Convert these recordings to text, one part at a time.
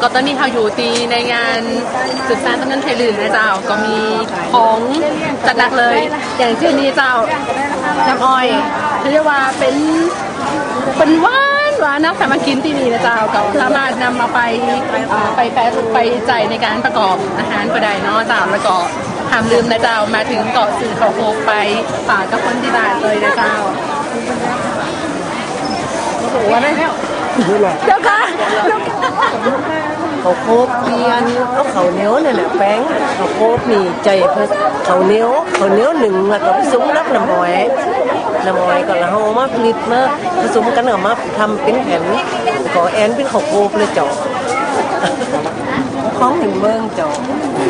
ก็ตอนนี้เขาอยู่ที่ในงานสืบสานตำนานไทยลืนนะเจ้าก็มีของจัดหนักเลย อย่างเช่นนี้เจ้าน้ำอ้อยเขาเรียกว่าเป็นเป็นหวานหวานนะแตมากินที่นี่นะเจ้าก็สามารถนำมาไปไปแปรไปใจายในการประกอบอาหารก็ได้เนาะเจ้าแล้วก็ห้ามลืมนะเจ้ามาถึงเกาะสื่อเขาโคกไปฝากกับคนที่บ้านเลยนะเจ้าโอ้โหว่าได้แล้วเจ้าค่ะเขาโคบเทียนเอาเขาเนียวเนี่ยแหละแป้งเขาโคบมีใจเพเขาเนียวเขาเนียวหนึ่งแล้วก็ผสมนับน้ำอ้อยน้ำอ้อยก็แล้วเอามาผลิตมาผสมกันเอามาทำเป็นแผ่นก็แอนเป็นขาโพดเลยจาะของหนึ่งเมืองจาะ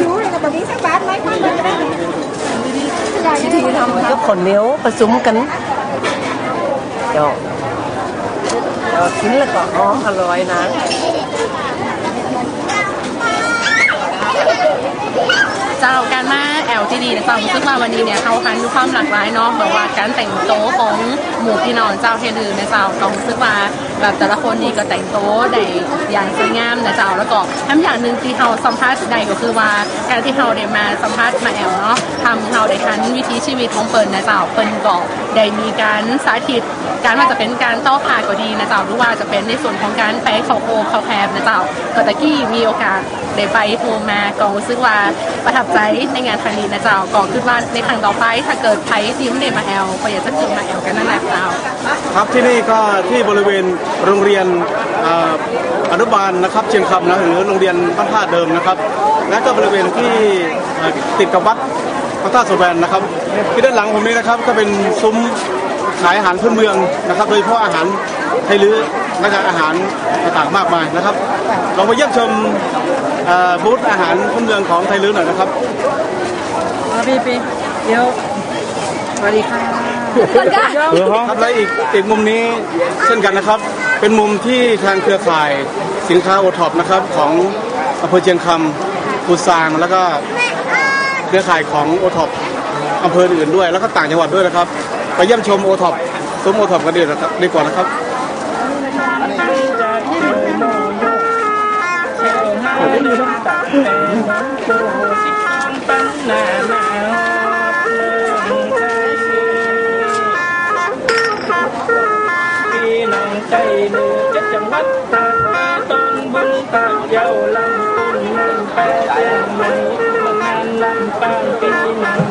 รู้เลยกับตอนนี้สักบาทไหมคุณได้วิธีทำก็ข้าวเนียวผสมกันจาะเจาะกินแล้วก็หอมอร่อยนะ เจ้าการมาแอลจีดีนะเจ้ารู้สึกว่าวันนี้เนี่ยเขาคันดูความหลากหลายเนาะแบบว่าการแต่งโต๊ะของหมู่พี่น้องเจ้าเฮลือนเจ้าก็รู้สึกว่า แบบแต่ละคนนี่ก็แต่งโต๊ะได้อย่างสวยงามนะเจ้าแล้วก็ทำอย่างหนึ่งที่เขาสัมภาษณ์ได้ก็คือว่าการที่เขาได้มาสัมภาษณ์มาแอลเนาะทำเขาได้ทันวิถีชีวิตของเปิ่นนะเจ้าเปิ่นก็ได้มีการสาธิตการว่าจะเป็นการต้อผ่าก็ดีนะเจ้าหรือว่าจะเป็นในส่วนของการไปเขาโคเขาแคบนะเจ้าก็ตะกี้มีโอกาสได้ไปโทรมาก็รู้สึกว่าประทับใจในงานครั้งนี้นะเจ้าก็คิดว่าในครั้งต่อไปถ้าเกิดไทยทีมได้มาแอลก็อยากจะขึ้นมาแอลกันนั่นแหละเจ้าครับที่นี่ก็ที่บริเวณโรงเรียนอนุบาลนะครับเชียงคำนะหรือโรงเรียนบ้านท่าเดิมนะครับ และก็บริเวณที่ติดกับวัดพระธาตุสแบนนะครับ ที่ด้านหลังผมนี้นะครับก็เป็นซุ้มขายอาหารพื้นเมืองนะครับโดยเฉพาะอาหารไทยลื้อและก็อาหารต่างๆมากมายนะครับเราไปเยี่ยมชมบูธอาหารพื้นเมืองของไทยลื้อหน่อยนะครับพี่พี่เดี๋ยว สวัสดีค่ะครับและอีกอีกมุมนี้เช่นกันนะครับ เป็นมุมที่ทางเครือข่ายสินค้าโอท็อปนะครับของอำเภอเชียงคำปูซางแล้วก็เครือข่ายของโอท็อปอำเภออื่นด้วย แล้วก็ต่างจังหวัดด้วยนะครับ ไปเยี่ยมชมโอท็อปซุ้มโอท็อปกันดีนะครับดีกว่านะครับพี่ นือจะจังหวัดตากมาต้น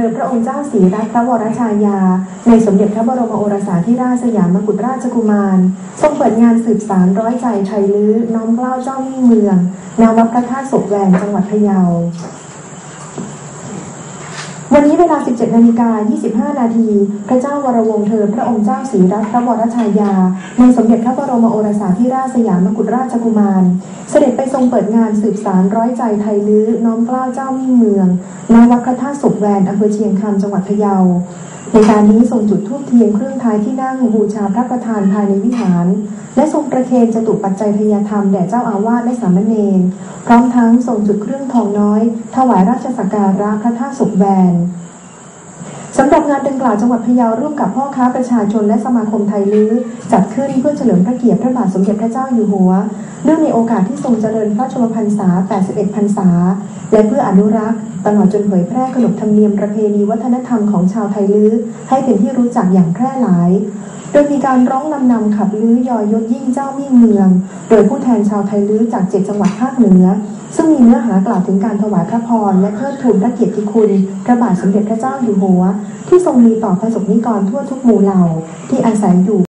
เธอพระองค์เจ้าศรีรัตนพระวรชายา ในสมเด็จพระบรมโอรสาธิราชสยามกุฎราชกุมาร ทรงเปิดงานสืบสารร้อยใจไทยลื้อน้อมเกล้าเจ้ามิเมืองณวัดพระธาตุศกแหวนจังหวัดพะเยา วันนี้เวลา 17 นาฬิกา 25 นาที พระเจ้าวรวงศ์เธอพระองค์เจ้าศรีรัตนพระวรชายา ในสมเด็จพระบรมโอรสาธิราชสยามกุฎราชกุมาร เสด็จไปทรงเปิดงานสืบสารร้อยใจไทยลื้อน้อมเกล้าเจ้ามิ่งเมืองณวัดพระธาตุศกแวนอำเภอเชียงคำจังหวัดพะเยาในการนี้ทรงจุดธูปเทียนเครื่องท้ายที่นั่งบูชาพระประธานภายในวิหาร และทรงประเคนจตุปัจจัยพยธรรมแด่เจ้าอาวาสและสามเณรพร้อมทั้งทรงจุดเครื่องทองน้อย ถวายราชสักการะพระธาตุศกแวน สำหรับงานดังกล่าวจังหวัดพะเยาร่วมกับพ่อค้าประชาชนและสมาคมไทยลื้อ จัดขึ้นเพื่อเฉลิมพระเกียรติพระบาทสมเด็จพระเจ้าอยู่หัว เนื่องในโอกาสที่ทรงเจริญพระชนมพรรษา 81 พรรษา และเพื่ออนุรักษ์ตลอดจนเผยแพร่ขนบธรรมเนียมประเพณีวัฒนธรรมของชาวไทยลื้อ ให้เป็นที่รู้จักอย่างแพร่หลาย โดยมีการร้องนำนำขับลื้อยอยยศยิ่งเจ้ามิ่งเมือง โดยผู้แทนชาวไทยลื้อจากเจ็ดจังหวัดภาคเหนือ ซึ่งมีเนื้อหากล่าวถึงการถวายพระพรและเทิดทูนพระเกียรติคุณพระบาทสมเด็จพระเจ้าอยู่หัว ที่ทรงมีต่อประสบนิกรทั่วทุกหมู่เหล่าที่อาศัยอยู่